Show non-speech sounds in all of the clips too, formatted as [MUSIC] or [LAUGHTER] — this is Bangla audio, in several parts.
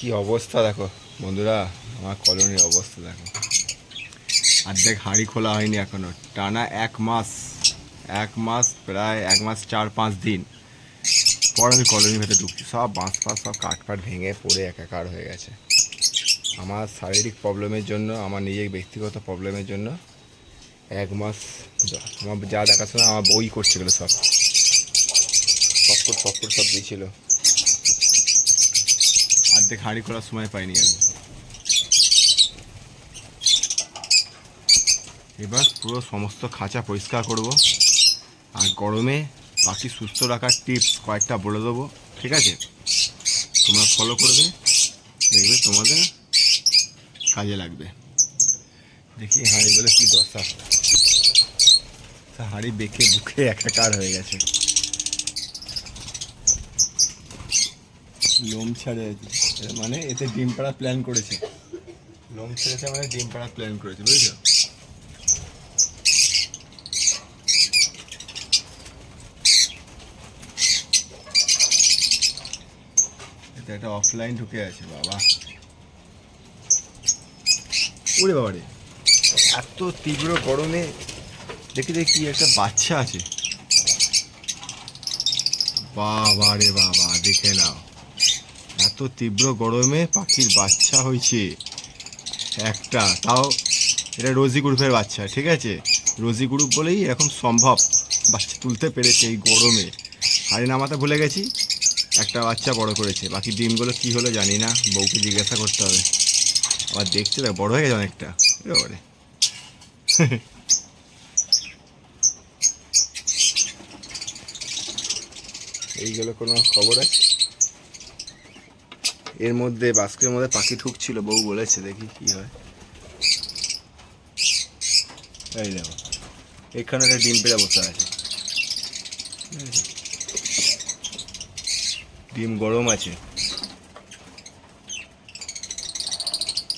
কি অবস্থা দেখো? বন্ধুরা, আমার কলোনির অবস্থা দেখো। অর্ধেক হাঁড়ি খোলা হয়নি এখনও। টানা এক মাস এক মাস প্রায় এক মাস চার পাঁচ দিন। পর আমি কলোনির ভেতরে ঢুকছি। সব বাঁশ ফাঁস, সব কাঠ ফাট ভেঙে পড়ে একাকার হয়ে গেছে। আমার শারীরিক প্রবলেমের জন্য, আমার নিজের ব্যক্তিগত প্রবলেমের জন্য এক মাস আমার যা দেখাশোনা, আমার বই করছে এগুলো সব। পকপট পকপট সব দিয়েছিল। অর্ধেক হাঁড়ি করার সময় পাইনি আমি। এবার পুরো সমস্ত খাঁচা পরিষ্কার করব। আর গরমে পাখি সুস্থ রাখার টিপস কয়েকটা বলে দেবো, ঠিক আছে? তোমরা ফলো করবে, দেখবে তোমাদের কাজে লাগবে। দেখি হাঁড়িগুলো কি দশা। হাঁড়ি বেঁকে বুকে একাকার হয়ে গেছে। লোম ছাড়ে মানে এতে ডিম পাড়া প্ল্যান করেছে। লোম ছেড়েছে মানে ডিম পাড়া প্ল্যান করেছে, বুঝেছ? এতে একটা অফলাইন ঢুকে আছে, বাবা। ওরে বাবা রে। এত তীব্র গরমে দেখি দেখি একটা বাচ্চা আছে। বাবা রে বাবা, দেখে নাও। এত তীব্র গরমে পাখির বাচ্চা হয়েছে। একটা, তাও এটা রোজি গ্রুপের বাচ্চা, ঠিক আছে? রোজি গ্রুপ বলেই এখন সম্ভব বাচ্চা তুলতে পেরেছে এই গরমে। হাড়ি নামাতে ভুলে গেছি, একটা বাচ্চা বড় করেছে। বাকি ডিমগুলো কি হলো জানি না, বউকে জিজ্ঞাসা করতে হবে। আবার দেখছে দেখ, বড় হয়ে গেছে অনেকটা। এবারে [LAUGHS] এইগুলো কোনো খবর আছে? এর মধ্যে বাস্কের মধ্যে পাখি ঢুকছিল, বউ বলেছে, দেখি কি হয়। এই দেখো, এখানে একটা ডিম পেড়ে বসে আছে। ডিম গরম আছে।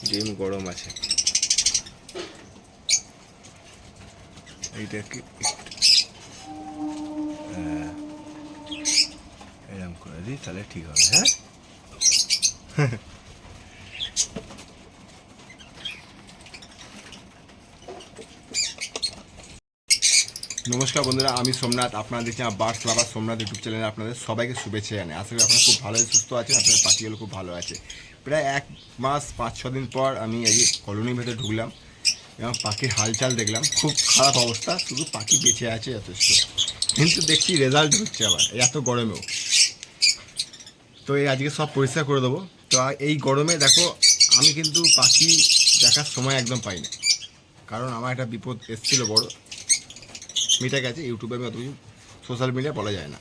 ডিম গরম আছে। এইটা কি হ্যাঁ এরকম করে দিই, তাহলে ঠিক হবে হ্যাঁ? নমস্কার বন্ধুরা, আমি সোমনাথ। আপনারা আমার বার্ডস লাভার সোমনাথ ইউটিউব চ্যানেলে আপনাদের সবাইকে শুভেচ্ছা জানাই। আশা করি আপনারা খুব ভালোই সুস্থ আছেন, আপনাদের পাখিগুলো খুব ভালো আছে। প্রায় এক মাস, পাঁচ, ছ দিন পর আমি এই কলোনির ভেতরে ঢুকলাম এবং পাখির হালচাল দেখলাম। খুব খারাপ অবস্থা, শুধু পাখি বেঁচে আছে যথেষ্ট। কিন্তু দেখছি রেজাল্ট হচ্ছে আবার, এত গরমেও। তো এই আজকে সব পরিষ্কার করে দেবো। তো এই গরমে দেখো, আমি কিন্তু পাখি দেখার সময় একদম পাই না কারণ আমার একটা বিপদ এসেছিল বড়। মিটে গেছে, ইউটিউবে আমি অত কিছু সোশ্যাল মিডিয়া বলা যায় না।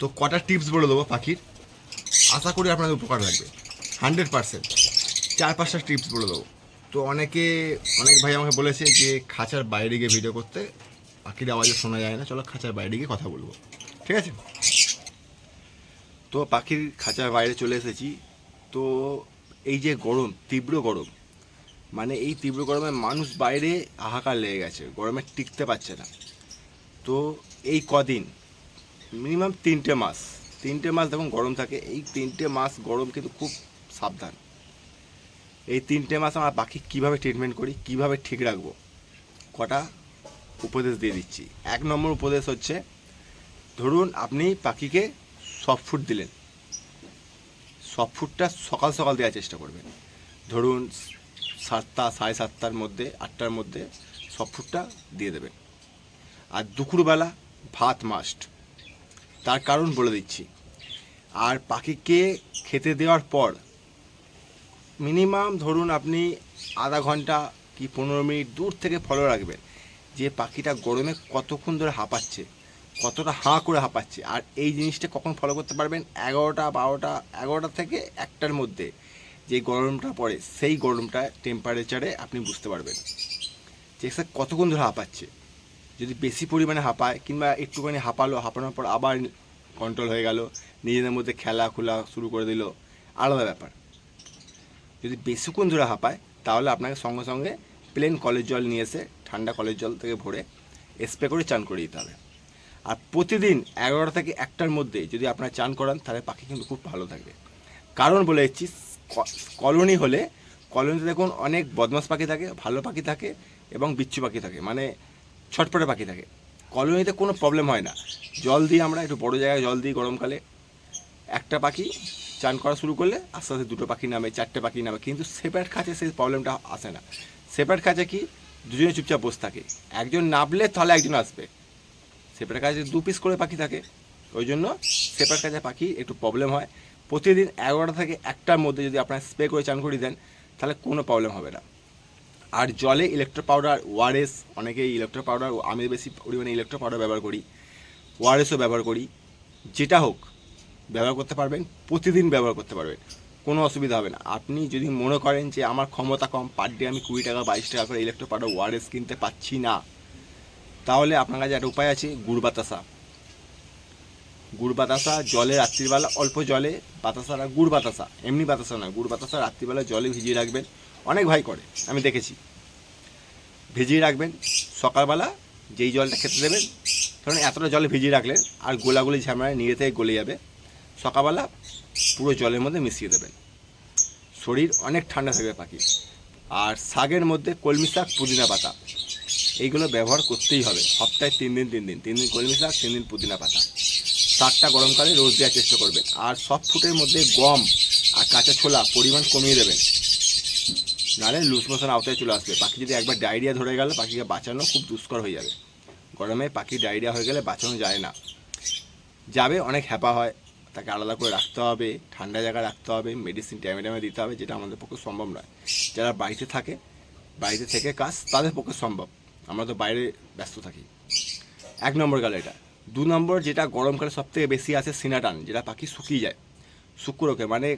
তো কটা টিপস বলে দেবো পাখির। আশা করি আপনাদের উপকার লাগবে। Hundred percent. চার পাঁচটা টিপস বলে দেবো। তো অনেকে, অনেক ভাই আমাকে বলেছে যে, খাঁচার বাইরে গিয়ে ভিডিও করতে পাখির আওয়াজে শোনা যায় না। চলো খাঁচার বাইরে গিয়ে কথা বলব। ঠিক আছে? তো পাখির খাঁচার বাইরে চলে এসেছি। তো এই যে গরম, তীব্র গরম মানে এই তীব্র গরমে মানুষ বাইরে হাহাকার লেগে গেছে, গরমে টিকতে পারছে না। তো এই কদিন মিনিমাম তিনটে মাস তিনটে মাস যখন গরম থাকে, এই তিনটে মাস গরম কিন্তু খুব সাবধান। এই তিনটে মাস আমরা পাখি কীভাবে ট্রিটমেন্ট করি, কীভাবে ঠিক রাখব, কটা উপদেশ দিয়ে দিচ্ছি। এক নম্বর উপদেশ হচ্ছে, ধরুন আপনি পাখিকে সফট ফুড দিলেন। সফট ফুডটা সকাল সকাল দেওয়ার চেষ্টা করবেন। ধরুন, সাতটা, সাড়ে সাতটার মধ্যে, আটটার মধ্যে সফট ফুডটা দিয়ে দেবেন। আর দুপুরবেলা ভাত মাস্ট তার কারণ বলে দিচ্ছি। আর পাখিকে খেতে দেওয়ার পর মিনিমাম ধরুন আপনি আধা ঘণ্টা কি পনেরো মিনিট দূর থেকে ফলো রাখবেন। যে পাখিটা গরমে কতক্ষণ ধরে হাঁপাচ্ছে কতটা হাঁ করে হাঁপাচ্ছে। আর এই জিনিসটা কখন ফলো করতে পারবেন? এগারোটা, বারোটা, এগারোটা থেকে একটার মধ্যে যে গরমটা পড়ে, সেই গরমটা টেম্পারেচারে আপনি বুঝতে পারবেন যে সে কতক্ষণ ধরে হাঁপাচ্ছে। যদি বেশি পরিমাণে হাঁপায় কিংবা একটুখানি হাঁপালো, হাঁপানোর পর আবার কন্ট্রোল হয়ে গেল, নিজেদের মধ্যে খেলা খোলা শুরু করে দিল, আলাদা ব্যাপার। যদি বেশিক্ষণ ধরে হাঁপায়, তাহলে আপনাকে সঙ্গে সঙ্গে প্লেন কলের জল নিয়ে এসে ঠান্ডা কলের জল থেকে ভরে স্প্রে করে চান করে দিতে হবে। আর প্রতিদিন এগারোটা থেকে একটার মধ্যে যদি আপনারা চান করান, তাহলে পাখি কিন্তু খুব ভালো থাকবে কারণ বলে দিচ্ছি কলোনি হলে, কলোনিতে দেখুন অনেক বদমাস পাখি থাকে, ভালো পাখি থাকে এবং বিচ্ছু পাখি থাকে মানে ছটপটে পাখি থাকে। কলোনিতে কোনো প্রবলেম হয় না। জল দিই আমরা একটু বড় জায়গায় জল দিই গরমকালে। একটা পাখি চান করা শুরু করলে আস্তে আস্তে দুটো পাখি নামে, চারটে পাখি নামে, কিন্তু সেপারেট খাঁচে সেই প্রবলেমটা আসে না। সেপারেট খাঁচে কি? দুজনে চুপচাপ বসে থাকে। একজন নামলে তাহলে একজন আসবে। সেপারেট কাছে দু পিস করে পাখি থাকে, ওই জন্য সেপারেট কাছে পাখি একটু প্রবলেম হয়। প্রতিদিন এগারোটা থেকে একটার মধ্যে যদি আপনার স্প্রে করে চান করিয়ে দেন, তাহলে কোনো প্রবলেম হবে না। আর জলে ইলেকট্রো পাউডার ওয়ারেস অনেকেই ইলেকট্রো পাউডার আমি বেশি পরিমাণে ইলেকট্রো পাউডার ব্যবহার করি ওয়ারেসও ব্যবহার করি। যেটা হোক, ব্যবহার করতে পারবেন, প্রতিদিন ব্যবহার করতে পারবেন, কোনো অসুবিধা হবে না। আপনি যদি মনে করেন যে আমার ক্ষমতা কম পার ডে আমি কুড়ি টাকা, বাইশ টাকা করে ইলেকট্রো পাউডার ওয়ারেস কিনতে পাচ্ছি না তাহলে আপনার কাছে একটা উপায় আছে, গুড় বাতাসা। গুড় বাতাসা, জলে রাত্রিবেলা অল্প জলে, বাতাসা না, গুড় বাতাসা, এমনি বাতাসা না, গুড় বাতাসা রাত্রিবেলা জলে ভিজিয়ে রাখবেন। অনেক ভাই করে, আমি দেখেছি। ভিজিয়ে রাখবেন, সকালবেলা যেই জলটা খেতে দেবেন, ধরুন এতটা জলে ভিজিয়ে রাখলেন, আর গোলাগুলি ঝামেলা নিজে থেকে গলে যাবে, সকালবেলা পুরো জলের মধ্যে মিশিয়ে দেবেন। শরীর অনেক ঠান্ডা থাকবে পাখি আর শাকের মধ্যে কলমি শাক, পুদিনা পাতা। এইগুলো ব্যবহার করতেই হবে। সপ্তাহে তিন দিন তিন দিন তিন দিন কলমি শাক, তিন দিন পুদিনা পাতা। শাকটা গরমকালে রোজ দেওয়ার চেষ্টা করবেন। আর সব ফুটের মধ্যে গম আর কাঁচা ছোলা পরিমাণ কমিয়ে দেবেন। নাহলে লুজ মোশন আওতায় চলে আসবে। পাখি যদি একবার ডায়রিয়া ধরে গেলে, পাখিকে বাঁচানো খুব দুষ্কর হয়ে যাবে। গরমে পাখি ডায়রিয়া হয়ে গেলে বাঁচানো যায় না। যাবে, অনেক হ্যাপা হয়। তাকে আলাদা করে রাখতে হবে, ঠান্ডা জায়গায় রাখতে হবে মেডিসিন টাইমে টাইমে দিতে হবে, যেটা আমাদের পক্ষে সম্ভব নয়। যারা বাড়িতে থাকে, বাড়িতে থেকে কাজ তাদের পক্ষে সম্ভব। আমরা তো বাইরে ব্যস্ত থাকি। এক নম্বর গেল এটা। দু নম্বর যেটা গরমকালে সব থেকে বেশি আছে সিনাটান, যেটা পাখি শুকিয়ে যায়। শুক্রকে মানে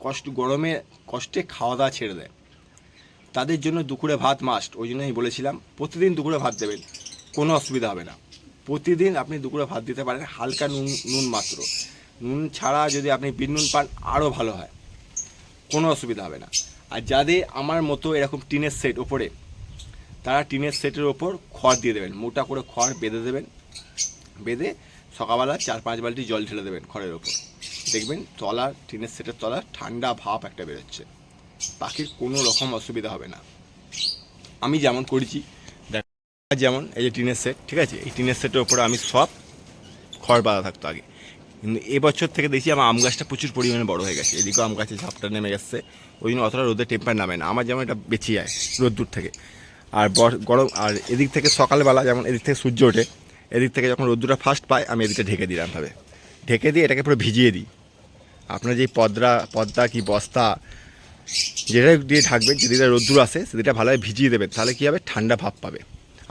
কষ্ট, গরমে কষ্টে খাওয়া দাওয়া ছেড়ে দেয়। তাদের জন্য দুপুরে ভাত মাস্ট ওই জন্য আমি বলেছিলাম, প্রতিদিন দুপুরে ভাত দেবেন, কোনো অসুবিধা হবে না। প্রতিদিন আপনি দুপুরে ভাত দিতে পারেন হালকা নুন নুন মাত্র। নুন ছাড়া যদি আপনি বিন নুন পান, আরও ভালো হয়। কোনো অসুবিধা হবে না। আর যাদের আমার মতো এরকম টিনের সেট ওপরে তারা টিনের সেটের ওপর খড় দিয়ে দেবেন, মোটা করে খড় বেঁধে দেবেন, বেঁধে সকালবেলা চার পাঁচ বালতি জল ঢেলে দেবেন খড়ের ওপর। দেখবেন তলা টিনের সেটের তলা ঠান্ডা ভাব একটা বেরোচ্ছে। পাখির কোনো রকম অসুবিধা হবে না। আমি যেমন করেছি, দেখ যেমন এই যে টিনের সেট, ঠিক আছে? এই টিনের সেটের ওপরে আমি সব খড় বাঁধা থাকতো আগে। কিন্তু এবছর থেকে দেখছি আমার আম গাছটা প্রচুর পরিমাণে বড় হয়ে গেছে। এদিকেও আম গাছে ঝাপটা নেমে গেছে। ওই জন্য অতটা রোদের টেম্পার নামে না। আমার যেমন এটা বেঁচে যায় রোদ্দুর থেকে। আর গরম আর এদিক থেকে সকালবেলা যেমন এদিক থেকে সূর্য ওঠে, এদিক থেকে যখন রোদ্দুরটা ফার্স্ট পায়, আমি এদিকটা ঢেকে দিই ভাবে ঢেকে দিয়ে এটাকে পুরো ভিজিয়ে দিই। আপনার যে পদ্রা, পদ্মা কি বস্তা, যেটা দিয়ে ঢাকবেন যেদিকটা রোদ্দুর আসে, সেদিকটা ভালোভাবে ভিজিয়ে দেবেন, তাহলে কী হবে? ঠান্ডা ভাব পাবে।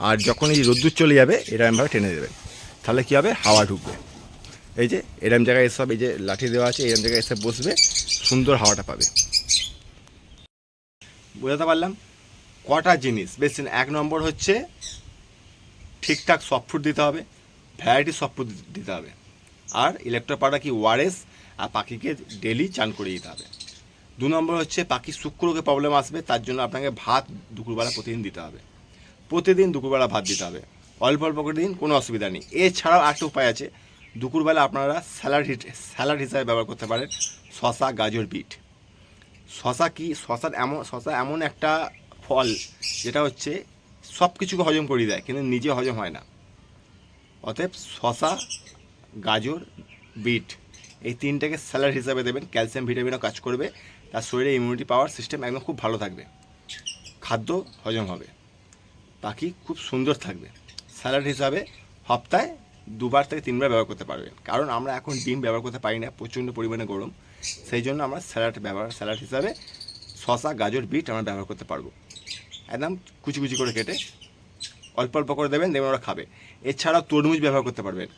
আর যখন এই রোদ্দুর চলে যাবে এরকমভাবে টেনে দেবেন। তাহলে কী হবে? হাওয়া ঢুকবে। এই যে এরম জায়গায় এসব, এই যে লাঠি দেওয়া আছে এরম জায়গায় এসে বসবে, সুন্দর হাওয়াটা পাবে। বোঝাতে পারলাম? কটা জিনিস? বেশ এক নম্বর হচ্ছে ঠিকঠাক সফট ফুড দিতে হবে ভ্যারাইটি সফট ফুড দিতে হবে। আর ইলেকট্রো পাউডার কি ওয়ারেস আর পাখিকে ডেলি চান করে দিতে হবে। দু নম্বর হচ্ছে পাখির শুক্রকে প্রবলেম আসবে, তার জন্য আপনাকে ভাত দুপুরবেলা প্রতিদিন দিতে হবে। প্রতিদিন দুপুরবেলা ভাত দিতে হবে। অল্প অল্প করে দিন, কোনো অসুবিধা নেই। এছাড়াও একটা উপায় আছে, দুপুরবেলা আপনারা স্যালাড স্যালাড হিসাবে ব্যবহার করতে পারেন শশা গাজর, বিট। শশা কি শশার এমন শশা এমন একটা ফল, যেটা হচ্ছে সব কিছুকে হজম করিয়ে দেয়, কিন্তু নিজে হজম হয় না। অতএব শশা গাজর, বিট, এই তিনটাকে স্যালাড হিসাবে দেবেন, ক্যালসিয়াম, ভিটামিনও কাজ করবে, তার শরীরে ইমিউনিটি পাওয়ার সিস্টেম একদম খুব ভালো থাকবে। খাদ্য হজম হবে, পাখি খুব সুন্দর থাকবে। স্যালাড হিসাবে সপ্তাহে দুবার থেকে তিনবার ব্যবহার করতে পারবেন কারণ আমরা এখন ডিম ব্যবহার করতে পারি না, প্রচণ্ড পরিমাণে গরম, সেই জন্য আমরা স্যালাড ব্যবহার, স্যালাড হিসাবে শশা গাজর, বিট আমরা ব্যবহার করতে পারব। একদম কুচি কুচি করে কেটে অল্প অল্প করে দেবেন দেখবেন ওরা খাবে। এছাড়াও তরমুজ ব্যবহার করতে পারবেন।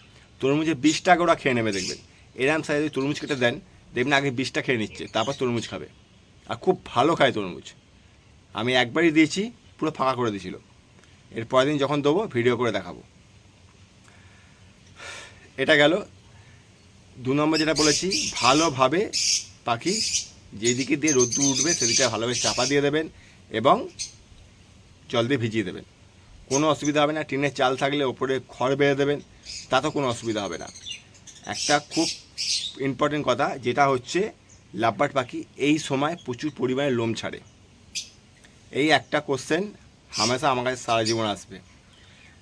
তরমুজের বিষটাকে ওরা খেয়ে নেবে, দেখবেন। এরম সাইজে তরমুজ কেটে দেন, দেখবেন আগে বিষটা খেয়ে নিচ্ছে, তারপর তরমুজ খাবে। আর খুব ভালো খায় তরমুজ। আমি একবারই দিয়েছি, পুরো ফাঁকা করে দিয়েছিল। এর পরের দিন যখন দেবো ভিডিও করে দেখাবো। এটা গেল। দু নম্বর যেটা বলেছি, ভালোভাবে পাখি যেদিকে দিয়ে রোদ্দুর উঠবে সেদিকে ভালোভাবে চাপা দিয়ে দেবেন এবং জল দিয়ে ভিজিয়ে দেবেন। কোনো অসুবিধা হবে না, টিনের চাল থাকলে ওপরে খড় বেঁধে দেবেন, তাতেও কোনো অসুবিধা হবে না। একটা খুব ইম্পর্টেন্ট কথা, যেটা হচ্ছে লাভবার্ড পাখি এই সময় প্রচুর পরিমাণে লোম ছাড়ে। এই একটা কোশ্চেন হামেশা আমার কাছে সারা জীবন আসবে।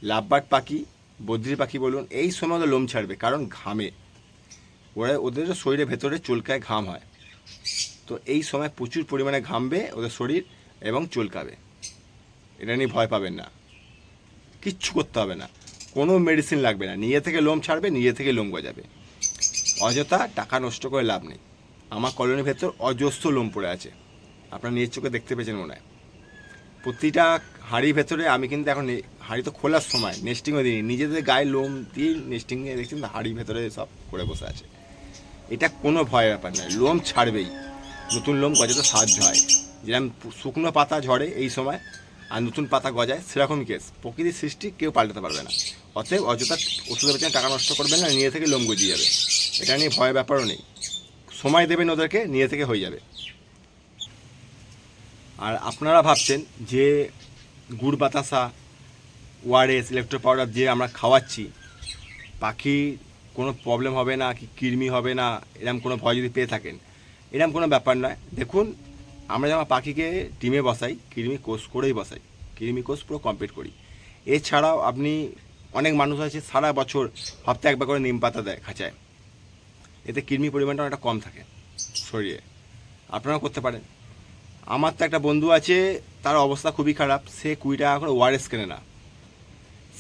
লাভবার্ড পাখি, বদ্রি পাখি বলুন, এই সময় ওদের লোম ছাড়বে, কারণ ঘামে। ওরা ওদের শরীরের ভেতরে চুলকায় ঘাম হয়। তো এই সময় প্রচুর পরিমাণে ঘামবে ওদের শরীর এবং চুলকাবে। এটা নিয়ে ভয় পাবেন না। কিচ্ছু করতে হবে না। কোনো মেডিসিন লাগবে না। নিজে থেকে লোম ছাড়বে, নিজে থেকে লোম গজাবে। অযথা টাকা নষ্ট করে লাভ নেই। আমার কলোনির ভেতর অজস্র লোম পড়ে আছে। আপনার নিজের চোখে দেখতে পেয়েছেন মনে হয়। প্রতিটা হাঁড়ির ভেতরে আমি কিন্তু এখন হাঁড়ি তো খোলার সময় নেস্টিংও দিই নিজেদের গায়ে লোম দিয়ে নেস্টিংয়ে দেখছি হাঁড়ির ভেতরে সব করে বসে আছে। এটা কোনো ভয়ের ব্যাপার নয়। লোম ছাড়বেই। নতুন লোম গজাতে সাহায্য হয়। যেরকম শুকনো পাতা ঝরে এই সময় আর নতুন পাতা গজায় সেরকমই কেস প্রকৃতির সৃষ্টি কেউ পাল্টাতে পারবে না। অতএব অযথা ওষুধের পেছনে টাকা নষ্ট করবেন না নিয়ে থেকে লোম গজিয়ে যাবে। এটা নিয়ে ভয়ের ব্যাপারও নেই। সময় দেবেন ওদেরকে নিয়ে থেকে হয়ে যাবে। আর আপনারা ভাবছেন যে গুড় বাতাসা ওয়ারেস ইলেকট্রো পাউডার দিয়ে আমরা খাওয়াচ্ছি, পাখি কোনো প্রবলেম হবে না, কি কৃমি হবে না এরকম কোনো ভয় যদি পেয়ে থাকেন এরকম কোনো ব্যাপার নয়। দেখুন আমরা যখন পাখিকে ডিমে বসাই, কৃমি কোষ করেই বসাই, কৃমি কোষ পুরো কমপ্লিট করি। এছাড়াও আপনি অনেক মানুষ আছে, সারা বছর সপ্তাহে একবার করে নিম পাতা দেয় খাঁচায়। এতে কৃমি পরিমাণটা অনেকটা কম থাকে শরীরে। আপনারাও করতে পারেন। আমার তো একটা বন্ধু আছে, তার অবস্থা খুবই খারাপ, সে কুড়ি টাকা করে ওয়ারেস কেনে না।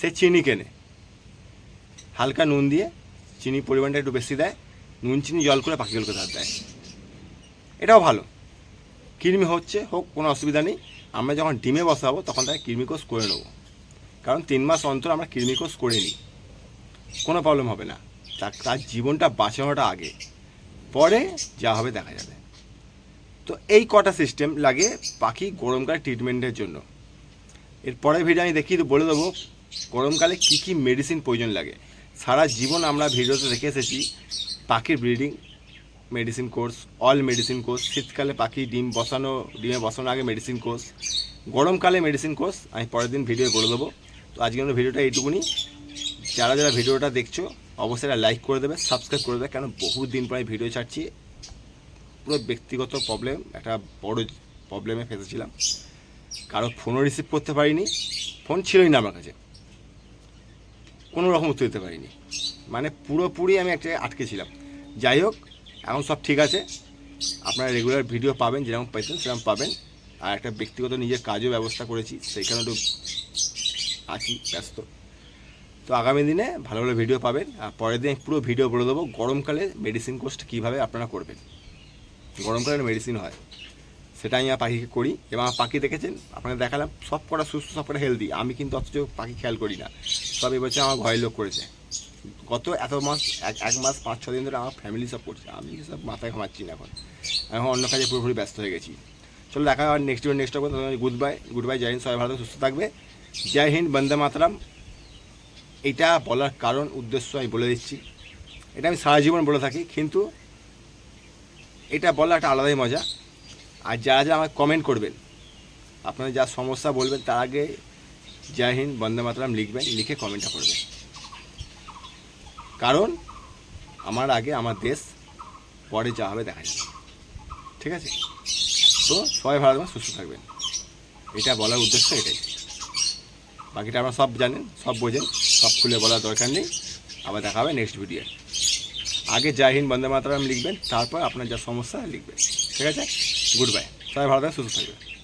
সে চিনি কেনে। হালকা নুন দিয়ে চিনি পরিমাণটা একটু বেশি দেয়, নুন চিনি জল করে পাখিগুলোকে ধার দেয়। এটাও ভালো। কৃমি হচ্ছে, হোক, কোনো অসুবিধা নেই। আমরা যখন ডিমে বসাবো, তখন তাকে কৃমিকোষ করে নেব। কারণ তিন মাস অন্তর আমরা কৃমিকোষ করে নিই কোনো প্রবলেম হবে না। তার তার জীবনটা বাঁচানোটা আগে। পরে যা হবে দেখা যাবে। তো এই কটা সিস্টেম লাগে পাখি গরমকালে ট্রিটমেন্টের জন্য। এর পরের ভিডিও আমি দেখিয়ে বলে দেবো গরমকালে কী কী মেডিসিন প্রয়োজন লাগে। সারা জীবন আমরা ভিডিওতে দেখে এসেছি পাখির breeding medicine course all medicine course শীতকালে পাখি, ডিম বসানো, ডিমে বসানোর আগে মেডিসিন কোর্স গরমকালে মেডিসিন কোর্স আমি পরের দিন ভিডিও বলে দেবো। তো আজকে আমরা ভিডিওটা এইটুকুনি। যারা যারা ভিডিওটা দেখছ, অবশ্যই এটা লাইক করে দেবে সাবস্ক্রাইব করে দেবে, কেন বহু দিন পরে ভিডিও ছাড়ছি। পুরো ব্যক্তিগত প্রবলেম একটা বড় প্রবলেমে ফেসেছিলাম। কারও ফোনও রিসিভ করতে পারিনি ফোন ছিলই না আমার কাছে। কোনো রকম উত্তর দিতে পারিনি। মানে পুরোপুরি আমি একটা আটকে ছিলাম। যাই হোক এখন সব ঠিক আছে। আপনারা রেগুলার ভিডিও পাবেন, যেরকম পাইতেন সেরকম পাবেন। আর একটা ব্যক্তিগত নিজের কাজও ব্যবস্থা করেছি, সেইখানে একটু আছি, ব্যস্ত। তো আগামী দিনে ভালো ভালো ভিডিও পাবেন। আর পরের দিন পুরো ভিডিও বলে দেবো, গরমকালে মেডিসিন কোর্সটা কীভাবে আপনারা করবেন। গরমকালে মেডিসিন হয়। সেটা আমি পাখিকে করি। এবং আমার পাখি দেখেছেন? আপনাকে দেখালাম সব কটা সুস্থ সব কটা হেলদি আমি কিন্তু অথচ পাখি খেয়াল করি না। সব এবছর আমার ঘরের লোক করেছে। গত এত মাস, এক এক মাস, পাঁচ, ছ দিন ধরে আমার ফ্যামিলি সব করছে। আমি সব মাথায় ঘামাচ্ছি না এখন। এখন অন্য কাজে পুরোপুরি ব্যস্ত হয়ে গেছি। চলো দেখা হয় next video next good bye good bye Jai Hind, সবাই ভালো সুস্থ থাকবে। জয় হিন্দ, বন্দে মাতরম। এটা বলার কারণ, উদ্দেশ্য আমি বলে দিচ্ছি। এটা আমি সারা জীবন বলে থাকি, কিন্তু এটা বলা একটা আলাদাই মজা। আর যারা যারা আমাকে কমেন্ট করবেন আপনাদের যা সমস্যা বলবেন, তার আগে জয় হিন্দ, বন্দে মাতরম লিখবেন, লিখে কমেন্টটা করবেন। কারণ আমার আগে আমার দেশ পরে যা হবে দেখা যাবে। ঠিক আছে? তো সবাই ভালো থাকবেন, সুস্থ থাকবেন। এটা বলার উদ্দেশ্য এটাই। বাকিটা আপনারা সব জানেন, সব বোঝেন, সব খুলে বলার দরকার নেই। আবার দেখা হবে নেক্সট ভিডিও আগে জয় হিন্দ, বন্দে মাতরম লিখবেন, তারপর আপনার যা সমস্যা লিখবেন। ঠিক আছে? গুড বাই সবাই ভালো থাকবেন, সুস্থ থাকবেন।